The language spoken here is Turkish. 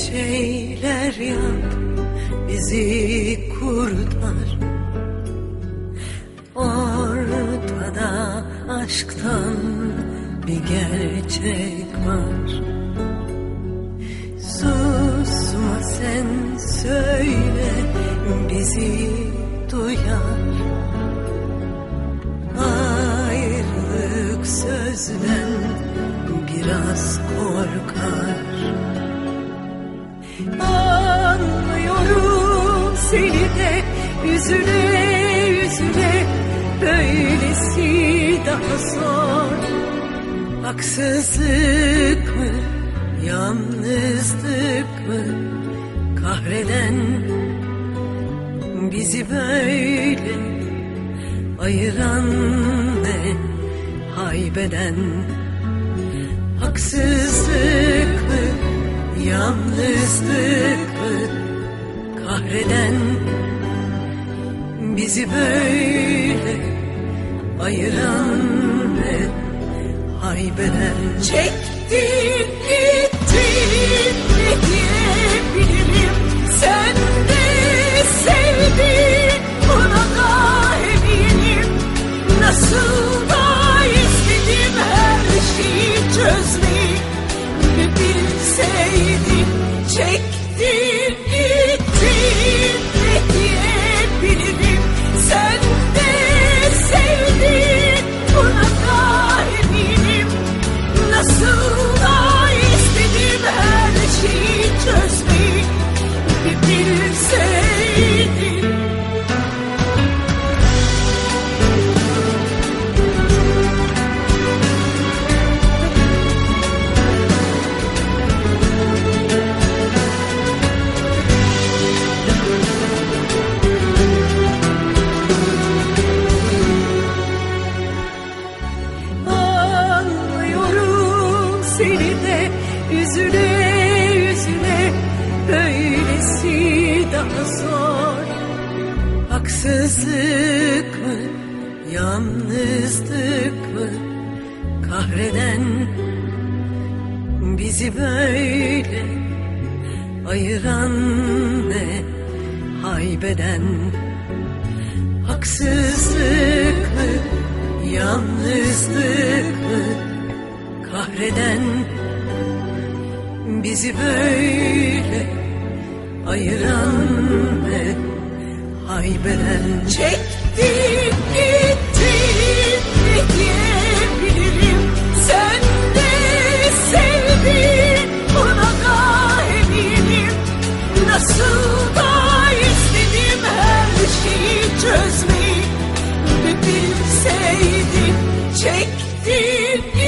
Şeyler yap bizi kurtar. Ortada aşktan bir gerçek var. Susma sen söyle bizi duyar. Ayrılık sözden biraz korkar Anlıyorum seni de üzüle üzüle. Böylesi daha zor. Haksızlık mı yalnızlık mı? Kahreden bizi böyle Ayıran ne haybeden. Haksızlık mı yalnızlık kahreden bizi böyle ayıran ve haybeden. Çektin gittin Daha zor Haksızlık mı? Yalnızlık mı? Kahreden bizi böyle Ayıran ne? Haybeden Haksızlık mı? Yalnızlık mı? Kahreden bizi böyle ayıran ne haybeden çekti gitti ne diyebilirim. Sen de sevdin buna da eminim. Nasıl da istedim her şeyi çözmeyi. Bir bilseydim çekti gitti